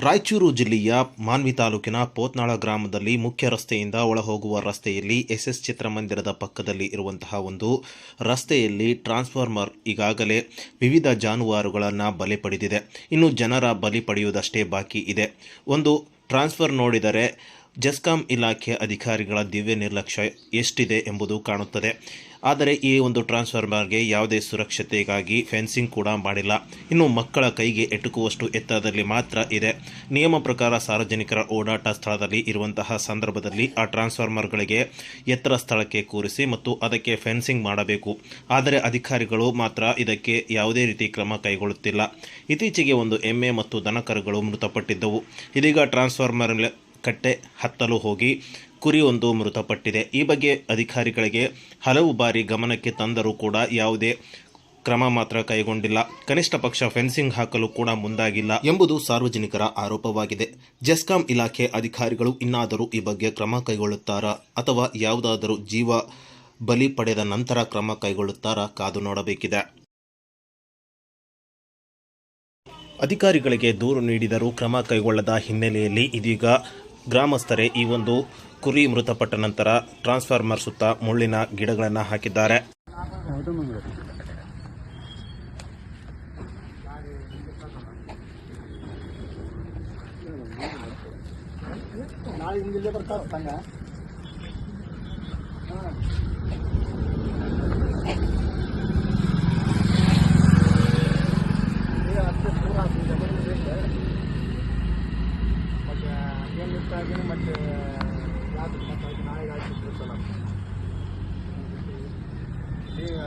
ರಾಯಚೂರು ಜಿಲ್ಲೆಯ ಮಾನ್ವಿ ತಾಲೂಕಿನ ಪೋತ್ನಾಳ ಗ್ರಾಮದಲ್ಲಿ ಮುಖ್ಯ ರಸ್ತೆಯಿಂದ ಒಳಹೋಗುವ ರಸ್ತೆಯಲ್ಲಿ ಎಸ್ಎಸ್ ಚಿತ್ರಮಂದಿರದ ಪಕ್ಕದಲ್ಲಿ ಇರುವಂತಹ ಒಂದು ರಸ್ತೆಯಲ್ಲಿ ಟ್ರಾನ್ಸ್ಫಾರ್ಮರ್ ಈಗಾಗಲೇ ವಿವಿಧ ಜಾನುವಾರುಗಳನ್ನು ಬಲಿ ಪಡೆದಿದೆ. ಇನ್ನು ಜನರ ಬಲಿ ಪಡೆಯುವುದಷ್ಟೇ ಬಾಕಿ ಇದೆ. ಒಂದು ಟ್ರಾನ್ಸ್ಫರ್ ನೋಡಿದರೆ ಜಸ್ಕಾಂ ಇಲಾಖೆಯ ಅಧಿಕಾರಿಗಳ ದಿವ್ಯ ನಿರ್ಲಕ್ಷ್ಯ ಎಷ್ಟಿದೆ ಎಂಬುದು ಕಾಣುತ್ತದೆ. ಆದರೆ ಈ ಒಂದು ಟ್ರಾನ್ಸ್ಫಾರ್ಮರ್ಗೆ ಯಾವುದೇ ಸುರಕ್ಷತೆಗಾಗಿ ಫೆನ್ಸಿಂಗ್ ಕೂಡ ಮಾಡಿಲ್ಲ. ಇನ್ನು ಮಕ್ಕಳ ಕೈಗೆ ಎಟುಕುವಷ್ಟು ಎತ್ತರದಲ್ಲಿ ಮಾತ್ರ ಇದೆ. ನಿಯಮ ಪ್ರಕಾರ ಸಾರ್ವಜನಿಕರ ಓಡಾಟ ಸ್ಥಳದಲ್ಲಿ ಇರುವಂತಹ ಸಂದರ್ಭದಲ್ಲಿ ಆ ಟ್ರಾನ್ಸ್ಫಾರ್ಮರ್ಗಳಿಗೆ ಎತ್ತರ ಸ್ಥಳಕ್ಕೆ ಕೂರಿಸಿ ಮತ್ತು ಅದಕ್ಕೆ ಫೆನ್ಸಿಂಗ್ ಮಾಡಬೇಕು. ಆದರೆ ಅಧಿಕಾರಿಗಳು ಮಾತ್ರ ಇದಕ್ಕೆ ಯಾವುದೇ ರೀತಿ ಕ್ರಮ ಕೈಗೊಳ್ಳುತ್ತಿಲ್ಲ. ಇತ್ತೀಚೆಗೆ ಒಂದು ಎಮ್ಮೆ ಮತ್ತು ದನಕರುಗಳು ಮೃತಪಟ್ಟಿದ್ದವು. ಇದೀಗ ಟ್ರಾನ್ಸ್ಫಾರ್ಮರ್ ಕಟ್ಟೆ ಹತ್ತಲು ಹೋಗಿ ಕುರಿಯೊಂದು ಮೃತಪಟ್ಟಿದೆ. ಈ ಬಗ್ಗೆ ಅಧಿಕಾರಿಗಳಿಗೆ ಹಲವು ಬಾರಿ ಗಮನಕ್ಕೆ ತಂದರೂ ಕೂಡ ಯಾವುದೇ ಕ್ರಮ ಮಾತ್ರ ಕೈಗೊಂಡಿಲ್ಲ. ಕನಿಷ್ಠ ಪಕ್ಷ ಫೆನ್ಸಿಂಗ್ ಹಾಕಲು ಕೂಡ ಮುಂದಾಗಿಲ್ಲ ಎಂಬುದು ಸಾರ್ವಜನಿಕರ ಆರೋಪವಾಗಿದೆ. ಜೆಸ್ಕಾಂ ಇಲಾಖೆ ಅಧಿಕಾರಿಗಳು ಇನ್ನಾದರೂ ಈ ಬಗ್ಗೆ ಕ್ರಮ ಕೈಗೊಳ್ಳುತ್ತಾರಾ ಅಥವಾ ಯಾವುದಾದರೂ ಜೀವ ಬಲಿ ಪಡೆದ ನಂತರ ಕ್ರಮ ಕೈಗೊಳ್ಳುತ್ತಾರಾ ಕಾದು ನೋಡಬೇಕಿದೆ. ಅಧಿಕಾರಿಗಳಿಗೆ ದೂರು ನೀಡಿದರೂ ಕ್ರಮ ಕೈಗೊಳ್ಳದ ಹಿನ್ನೆಲೆಯಲ್ಲಿ ಇದೀಗ ಗ್ರಾಮಸ್ಥರೇ ಈ ಒಂದು ಕುರಿ ಮೃತಪಟ್ಟ ನಂತರ ಟ್ರಾನ್ಸ್ಫಾರ್ಮರ್ ಸುತ್ತ ಮುಳ್ಳಿನ ಗಿಡಗಳನ್ನು ಹಾಕಿದ್ದಾರೆ. ಏನು ಇಷ್ಟಾಗಿ ಮತ್ತೆ ಯಾವ್ದು ಮತ್ತೆ ನಾಳೆಗೆ ಆಯ್ತು ಸಲ ಈಗ